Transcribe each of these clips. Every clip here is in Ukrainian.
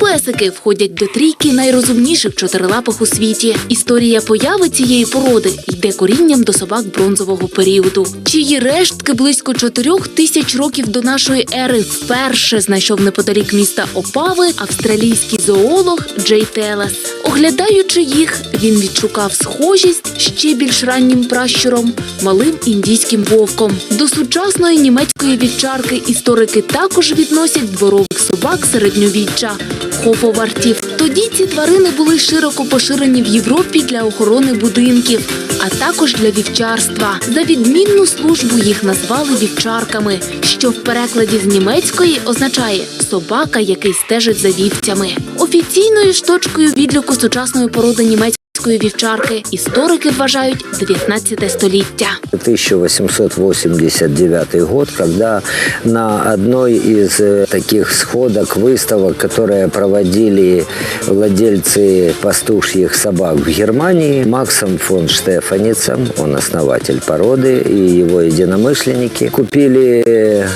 песики входять до трійки найрозумніших чотирилапих у світі. Історія появи цієї породи йде корінням до собак бронзового періоду, чиї рештки близько чотирьох тисяч років до нашої ери вперше знайшов неподалік міста Опави австралійський зоолог Джей Телес. Оглядаючи їх, він відшукав схожість ще більш раннім пращуром, малим індійським вовком. До сучасної німецької вівчарки історики також відносять дворових собак середньовіччя хофовартів. Тоді ці тварини були широко поширені в Європі для охорони будинків, а також для вівчарства. За відмінну службу їх назвали вівчарками, що в перекладі з німецької означає собака, який стежить за вівцями. Офіційною ж точкою відліку сучасної породи німецької вівчарки історики вважають 19 століття. 1889 год, когда на одной из э, таких сходок, выставок, которые проводили владельцы пастушьих собак в Германии, Максом фон Штефаницем, он основатель породы, и его единомышленники купили э,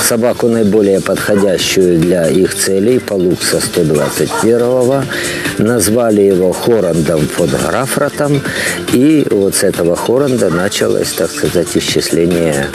собаку наиболее подходящую для их целей, Палукса 121 назвали его Хорандом фон Графратом, и вот с этого Хоранда началось, так сказать, исчисление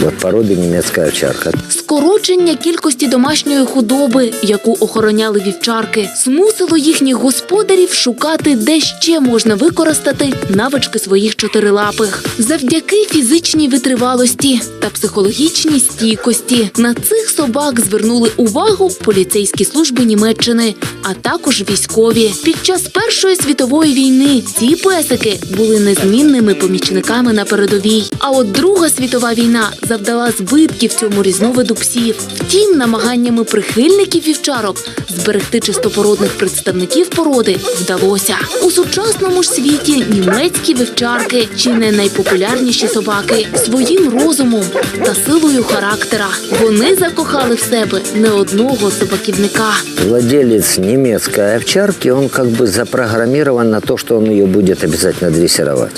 вот породы немецкая овчарка. Скорочення кількості домашньої худоби, яку охороняли вівчарки, змусило їхніх господарів шукати, де ще можна використати навички своїх чотирилапих. Завдяки фізичній витривалості та психологічній стійкості на цих собак звернули увагу поліцейські служби Німеччини, а також військові. Під час Першої світової війни ці песики були незмінними помічниками на передовій. А от Друга світова війна завдала збитків цьому різновиду псів. Втім, намаганнями прихильників вівчарок зберегти чистопородних представників породи вдалося. У сучасному ж світі німецькі вівчарки чи не найпопулярніші собаки своїм розумом та силою характера. Вони закохали в себе не одного собаківника. Владелец немецкой овчарки, он как бы запрограммирован на то, что он ее будет обязательно дрессировать.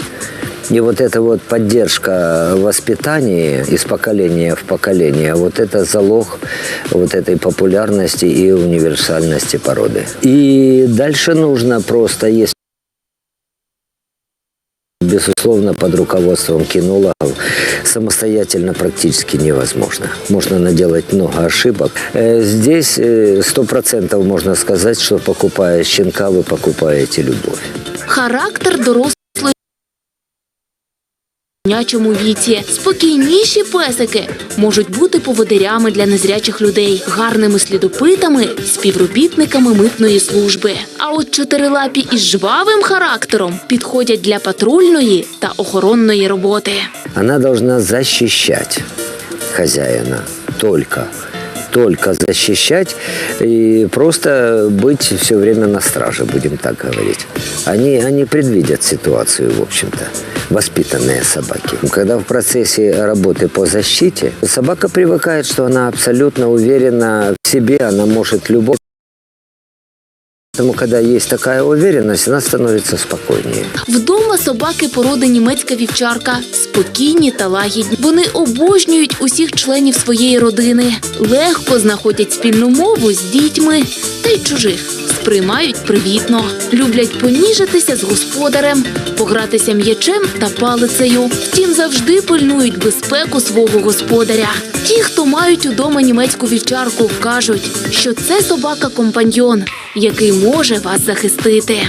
И вот эта вот поддержка воспитания из поколения в поколение, вот это залог вот этой популярности и универсальности породы. И дальше нужно просто, если Безусловно, под руководством кинологов самостоятельно практически невозможно. Можно наделать много ошибок. Э, Здесь э, сто процентов можно сказать, что покупая щенка, вы покупаете любовь. Характер дорослої в нячому віці. Спокійніші песики можуть бути поводирями для незрячих людей, гарними слідопитами, співробітниками митної служби. А от чотирилапі із жвавим характером підходять для патрульної та охоронної роботи. Вона повинна захищати хазяїна только только защищать и просто быть все время на страже, будем так говорить. Они, они предвидят ситуацию, в общем-то, воспитанные собаки. Когда в процессе работы по защите, собака привыкает, что она абсолютно уверена в себе, она может любого Поэтому, коли є така уверенность, вона становиться спокійною. Вдома собаки породи німецька вівчарка спокійні та лагідні. Вони обожнюють усіх членів своєї родини, легко знаходять спільну мову з дітьми та й чужих. Сприймають привітно, люблять поніжитися з господарем, погратися м'ячем та палицею. Втім, завжди пильнують безпеку свого господаря. Ті, хто мають удома німецьку вівчарку, кажуть, що це собака-компаньйон, який може вас захистити.